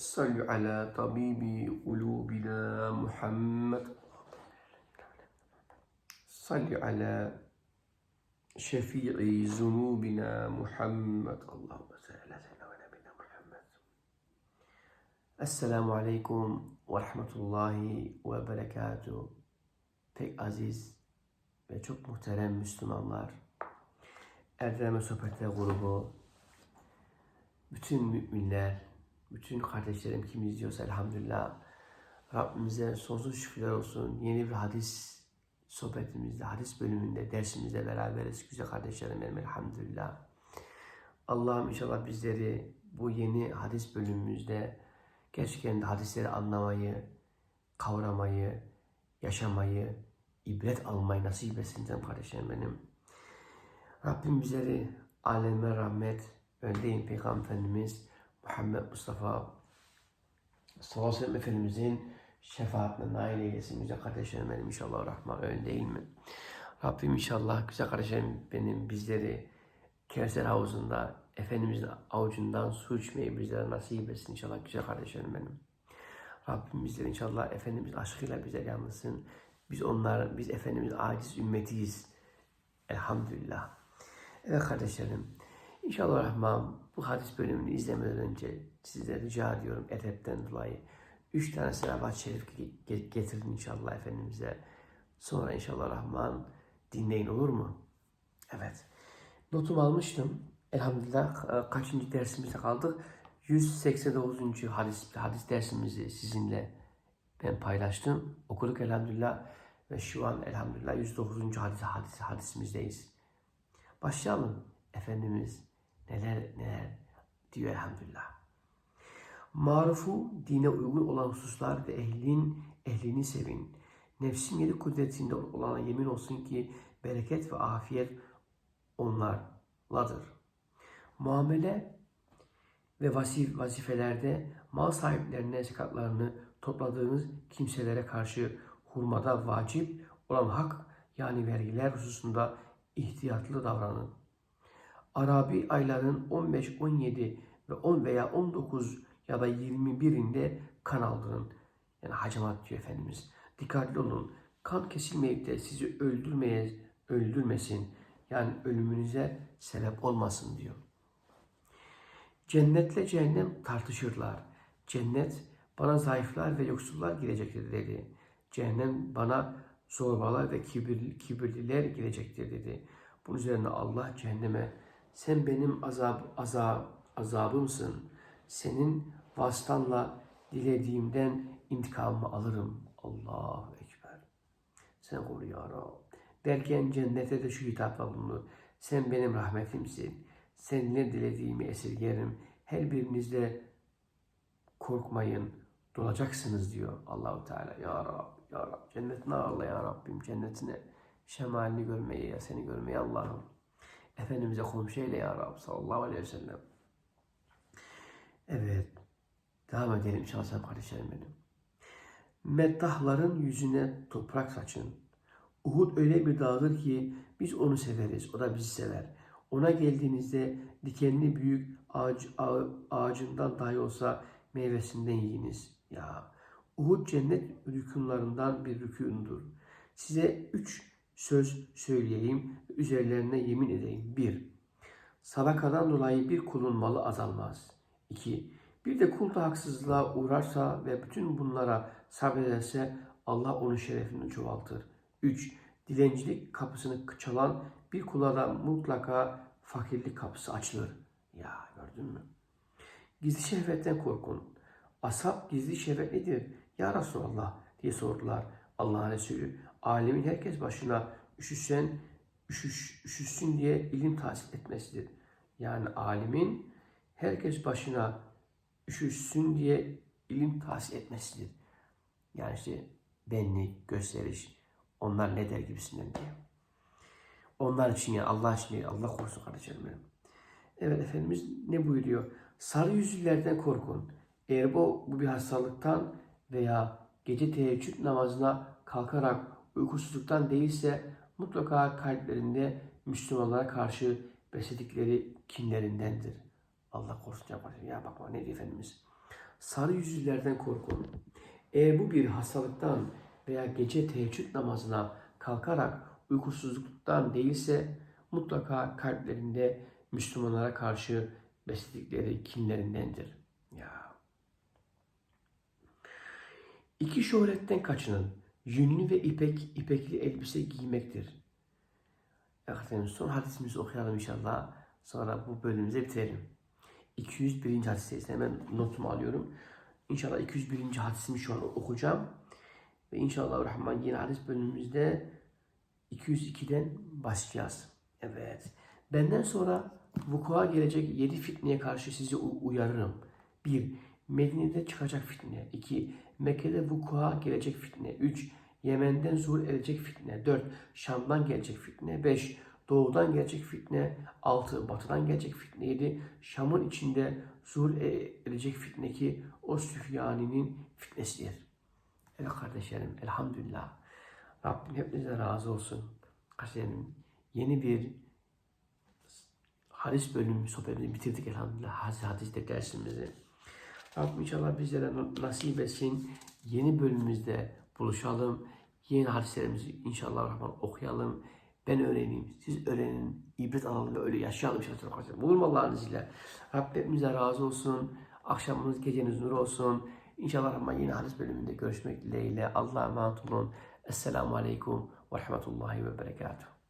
صلوا على طبيب قلوبنا محمد صلوا على شفيع ذنوبنا محمد اللهم صل على سيدنا ونبينا محمد Esselamu Aleyküm ve Rahmetullahi ve Berekatuhu. Pek aziz ve çok muhterem Müslümanlar, Erdem Sohbetler grubu, bütün müminler, bütün kardeşlerim kim izliyorsa elhamdülillah Rabbimize sonsuz şükürler olsun. Yeni bir hadis sohbetimizde, hadis bölümünde, dersimizde beraberiz. Güzel kardeşlerim elhamdülillah. Allah'ım inşallah bizleri bu yeni hadis bölümümüzde gerçekten de hadisleri anlamayı, kavramayı, yaşamayı, ibret almayı nasip etsin canım kardeşlerim benim. Rabbim bizleri aleme rahmet, öndeyim Peygamber Efendimiz Muhammed Mustafa sallallahu aleyhi ve sellem Efendimizin şefaatine nail eylesin güzel kardeşlerim benim inşallah rahman öyle değil mi? Rabbim inşallah güzel kardeşlerim benim bizleri Kevser havuzunda Efendimizin avucundan su içmeyi bizlere nasip etsin inşallah güzel kardeşlerim benim. Rabbim bizleri inşallah Efendimiz aşkıyla bize yanılsın. Biz onlar, biz Efendimiz aciz ümmetiyiz. Elhamdülillah. Evet kardeşlerim. İnşallah Rahman bu hadis bölümünü izlemeden önce size rica ediyorum edepten dolayı. Üç tane selavat-ı şerif ge- getirin inşallah Efendimiz'e. Sonra inşallah Rahman dinleyin olur mu? Evet. Notumu almıştım. Elhamdülillah ka- kaçıncı dersimizde kaldık? 189. hadis, hadis dersimizi sizinle ben paylaştım. Okuduk elhamdülillah ve şu an elhamdülillah 109. hadis, hadis, hadisimizdeyiz. Başlayalım. Efendimiz neler neler diyor elhamdülillah. Marufu dine uygun olan hususlar ve ehlin ehlini sevin. Nefsin yedi kudretinde olana yemin olsun ki bereket ve afiyet onlarladır. Muamele ve vasif, vazifelerde mal sahiplerine zekatlarını topladığınız kimselere karşı hurmada vacip olan hak yani vergiler hususunda ihtiyatlı davranın. Arabi ayların 15, 17 ve 10 veya 19 ya da 21'inde kan aldırın. Yani hacamat diyor Efendimiz. Dikkatli olun. Kan kesilmeyip de sizi öldürmeye, öldürmesin. Yani ölümünüze sebep olmasın diyor. Cennetle cehennem tartışırlar. Cennet bana zayıflar ve yoksullar girecektir dedi. Cehennem bana zorbalar ve kibir, kibirliler girecektir dedi. Bunun üzerine Allah cehenneme sen benim azab, azab, azabımsın. Senin vasıtanla dilediğimden intikamımı alırım. Allahu Ekber. Sen koru ya Rab. Derken cennete de şu hitapla bulunur. Sen benim rahmetimsin. Seninle dilediğimi esirgerim. Her birinizde korkmayın. Dolacaksınız diyor Allahu Teala. Ya Rab, Ya Rab. Cennetine ağırla ya Rabbim. Cennetine şemalini görmeyi ya seni görmeyi Allah'ım. Efendimiz'e komşu eyle ya Rab sallallahu aleyhi ve sellem. Evet. Devam edelim inşallah kardeşlerim benim. Meddahların yüzüne toprak saçın. Uhud öyle bir dağdır ki biz onu severiz, o da bizi sever. Ona geldiğinizde dikenli büyük ağaç, ağa- ağacından dahi olsa meyvesinden yiyiniz. Ya Uhud cennet rükunlarından bir rükûndur. Size üç söz söyleyeyim, üzerlerine yemin edeyim. Bir, sadakadan dolayı bir kulun malı azalmaz. İki, bir de kul da haksızlığa uğrarsa ve bütün bunlara sabrederse Allah onun şerefini çoğaltır. 3. Dilencilik kapısını çalan bir kula da mutlaka fakirlik kapısı açılır. Ya gördün mü? Gizli şehvetten korkun. Ashab gizli şehvet nedir? Ya Resulallah diye sordular. Allah'ın Resulü. Alemin herkes başına üşüşsen, üşüş, üşüşsün diye ilim tahsil etmesidir. Yani alimin herkes başına üşüşsün diye ilim tahsil etmesidir. Yani işte benlik, gösteriş, onlar ne der gibisinden diye. Onlar için ya Allah için Allah korusun kardeşlerim benim. Evet Efendimiz ne buyuruyor? Sarı yüzlülerden korkun. Eğer bu, bu bir hastalıktan veya gece teheccüd namazına kalkarak uykusuzluktan değilse mutlaka kalplerinde Müslümanlara karşı besledikleri kinlerindendir. Allah korusun yapar. Ya bakma ne diyor Efendimiz? Sarı yüzlülerden korkun. Eğer bu bir hastalıktan veya gece teheccüd namazına kalkarak uykusuzluktan değilse mutlaka kalplerinde Müslümanlara karşı besledikleri kinlerindendir. Ya. İki şöhretten kaçının. Yünlü ve ipek, ipekli elbise giymektir. Efendim son hadisimizi okuyalım inşallah. Sonra bu bölümümüzü bitirelim. 201. hadisteyiz. Hemen notumu alıyorum. İnşallah 201. hadisimi şu an okuyacağım. Ve inşallah Rahman yine hadis bölümümüzde 202'den başlayacağız. Evet. Benden sonra vuku'a gelecek yedi fitneye karşı sizi uyarırım. 1. Medine'de çıkacak fitne. 2. Mekke'de vuku'a gelecek fitne. 3. Yemen'den zuhur edecek fitne. 4. Şam'dan gelecek fitne. 5. Doğudan gelecek fitne. 6. Batıdan gelecek fitne. 7. Şam'ın içinde zuhur e- edecek fitne ki o Süfyani'nin fitnesidir. Evet kardeşlerim elhamdülillah. Rabbim hepinize razı olsun. Kardeşlerim yeni bir hadis bölümü sohbetimizi bitirdik elhamdülillah. Hadis, hadiste dersimizi. Rabbim inşallah bizlere nasip etsin. Yeni bölümümüzde buluşalım. Yeni hadislerimizi inşallah Rahman okuyalım. Ben öğreneyim, siz öğrenin, ibret alalım ve öyle yaşayalım inşallah. Olur mu Allah'ın izniyle? Rabbim hepimize razı olsun. Akşamınız, geceniz nur olsun. İnşallah Rahman yeni hadis bölümünde görüşmek dileğiyle. Allah'a emanet olun. Esselamu Aleyküm ve Rahmetullahi ve Berekatuhu.